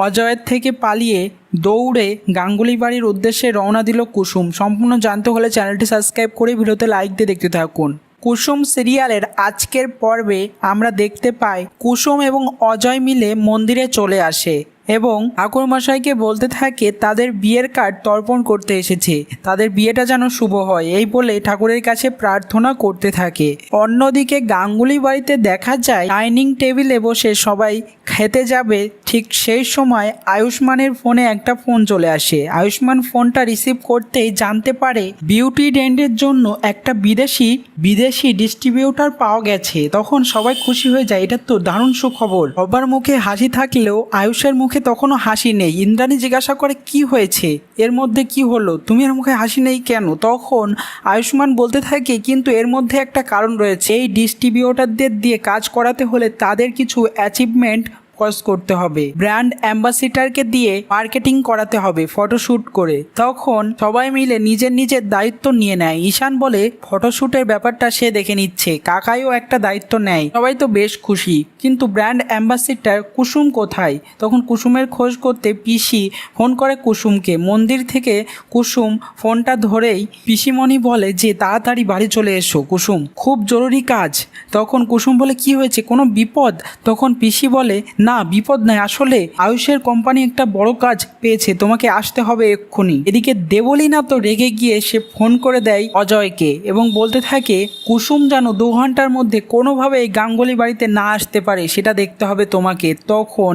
অজয়ের থেকে পালিয়ে দৌড়ে গাঙ্গুলি বাড়ির উদ্দেশ্যে রওনা দিল কুসুম। সম্পূর্ণ জানতে হলে চ্যানেলটি সাবস্ক্রাইব করে ভিডিওতে লাইক দিয়ে দেখতে থাকুন। কুসুম সিরিয়ালের আজকের পর্বে আমরা দেখতে পাই কুসুম এবং অজয় মিলে মন্দিরে চলে আসে এবং ঠাকুরমশাইকে বলতে থাকে, তাদের বিয়ের কার্ড তর্পণ করতে এসেছে। তাদের বিয়েটা যেন শুভ হয়। এই বলে ঠাকুরের কাছে প্রার্থনা করতে থাকে। অন্যদিকে গাঙ্গুলি বাড়িতে দেখা যায়, ডাইনিং টেবিলে বসে সবাই খেতে যাবে ঠিক সেই সময় আয়ুষ্মানের ফোনে একটা ফোন চলে আসে। আয়ুষ্মান ফোনটা রিসিভ করতেই জানতে পারে বিউটি ডেন্ডের জন্য একটা বিদেশি বিদেশি ডিস্ট্রিবিউটার পাওয়া গেছে। তখন সবাই খুশি হয়ে যায়, এটা তো দারুণ সুখবর। সবার মুখে হাসি থাকলেও আয়ুষের মুখে তখনও হাসি নেই। ইন্দ্রাণী জিজ্ঞাসা করে, কি হয়েছে? এর মধ্যে কি হলো? তুমি এর মুখে হাসি নেই কেন? তখন আয়ুষ্মান বলতে থাকে, কিন্তু এর মধ্যে একটা কারণ রয়েছে। এই ডিস্ট্রিবিউটারদের দিয়ে কাজ করাতে হলে তাদের কিছু অ্যাচিভমেন্ট ফোকাস করতে হবে। ব্র্যান্ড অ্যাম্বাসিডারকে দিয়ে মার্কেটিং করাতে হবে ফটোশ্যুট করে। তখন সবাই মিলে নিজের নিজের দায়িত্ব নিয়ে নেয়। ঈশান বলে ফটোশ্যুটের ব্যাপারটা সে দেখে নিচ্ছে। কাকাইও একটা দায়িত্ব নেয়। সবাই তো বেশ খুশি। কিন্তু ব্র্যান্ড অ্যাম্বাসিডার কুসুম কোথায়? তখন কুসুমের খোঁজ করতে পিসি ফোন করে কুসুমকে। মন্দির থেকে কুসুম ফোনটা ধরেই পিসিমণি বলে যে, তাড়াতাড়ি বাড়ি চলে এসো কুসুম। খুব জরুরি কাজ। তখন কুসুম বলে, কি হয়েছে? কোনো বিপদ? তখন পিসি বলে না, বিপদ নাই। আসলে আয়ুষের কোম্পানি একটা বড় কাজ পেয়েছে, তোমাকে আসতে হবে এক্ষুনি। এদিকে দেবলিনা তো রেগে গিয়ে সে ফোন করে দেয় অজয়কে এবং বলতে থাকে, কুসুম যেন দু ঘণ্টার মধ্যে কোনোভাবে এই গাঙ্গুলি বাড়িতে না আসতে পারে, সেটা দেখতে হবে তোমাকে। তখন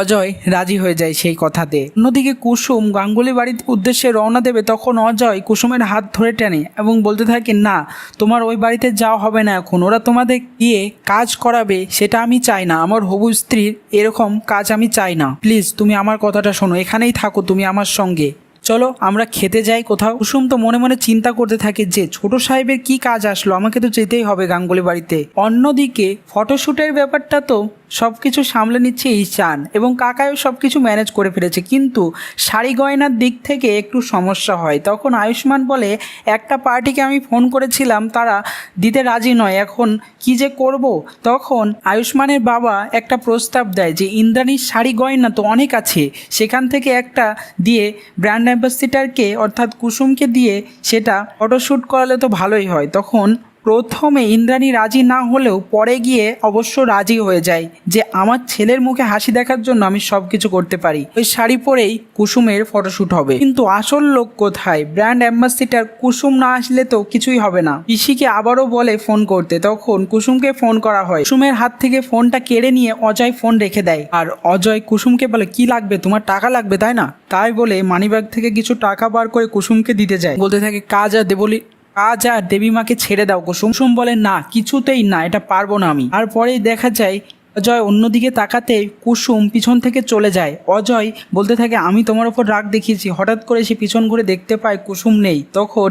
অজয় রাজি হয়ে যায় সেই কথাতে। অন্যদিকে কুসুম গাঙ্গুলি বাড়ির উদ্দেশ্যে রওনা দেবে, তখন অজয় কুসুমের হাত ধরে টানে এবং বলতে থাকে, না, তোমার ওই বাড়িতে যাওয়া হবে না এখন। ওরা তোমাদের গিয়ে কাজ করাবে, সেটা আমি চাই না। আমার হবু স্ত্রীর এরকম কাজ আমি চাই না। প্লিজ, তুমি আমার কথাটা শোনো। এখানেই থাকো, তুমি আমার সঙ্গে। চলো, আমরা খেতে যাই কোথাও। কুসুম তো মনে মনে চিন্তা করতে থাকে যে, ছোট সাহেবের কি কাজ আসলো? আমাকে তো যেতেই হবে গাঙ্গুলি বাড়িতে। অন্যদিকে ফটোশ্যুটের ব্যাপারটা তো সব কিছু সামলে নিচ্ছে ঈশান এবং কাকায়ও সব কিছু ম্যানেজ করে ফেলেছে। কিন্তু শাড়ি গয়নার দিক থেকে একটু সমস্যা হয়। তখন আয়ুষ্মান বলে, একটা পার্টিকে আমি ফোন করেছিলাম, তারা দিতে রাজি নয়, এখন কি যে করব? তখন আয়ুষ্মানের বাবা একটা প্রস্তাব দেয় যে, ইন্দ্রাণীর শাড়ি গয়না তো অনেক আছে, সেখান থেকে একটা দিয়ে ব্র্যান্ড অ্যাম্বাসিডারকে অর্থাৎ কুসুমকে দিয়ে সেটা ফটোশ্যুট করালে তো ভালোই হয়। তখন প্রথমে ইন্দ্রাণী রাজি না হলেও পরে গিয়ে অবশ্য রাজি হয়ে যায় যে আমার ছেলের মুখে হাসি দেখার জন্য আমি সব কিছু করতে পারি। ওই শাড়ি পরেই কুসুমের ফটোশ্যুট হবে। কিন্তু আসল লোক কোথায়? ব্র্যান্ড অ্যাম্বাসিডার কুসুম না আসলে তো কিছুই হবে না। পিসিকে আবারও বলে ফোন করতে। তখন কুসুমকে ফোন করা হয়। কুসুমের হাত থেকে ফোনটা কেড়ে নিয়ে অজয় ফোন রেখে দেয়। আর অজয় কুসুমকে বলে, কি লাগবে? তোমার টাকা লাগবে, তাই না? তাই বলে মানিব্যাগ থেকে কিছু টাকা বার করে কুসুমকে দিতে যায়। বলতে থাকে, কাজ আর দেবলি আজ আর দেবী মাকে ছেড়ে দাও কুসুম কুসুম বলে, না, কিছুতেই না, এটা পারব না আমি। আর পরেই দেখা যায়, অজয় অন্যদিকে তাকাতে কুসুম পিছন থেকে চলে যায়। অজয় বলতে থাকে, আমি তোমার ওপর রাগ দেখিয়েছি। হঠাৎ করে সে পিছন ঘুরে দেখতে পায় কুসুম নেই। তখন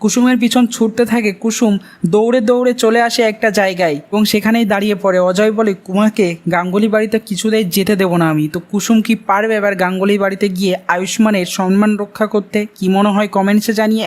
কুসুমের পিছন ছুটতে থাকে কুসুম, দৌড়ে দৌড়ে চলে আসে একটা জায়গায় এবং সেখানেই দাঁড়িয়ে পড়ে। অজয় বলে, কুমাকে গাঙ্গুলি বাড়িতে কিছুতেই যেতে দেবো না আমি। তো কুসুম কি পারবে এবার গাঙ্গুলি বাড়িতে গিয়ে আয়ুষ্মানের সম্মান রক্ষা করতে? কি মনে হয় কমেন্টসে জানিয়ে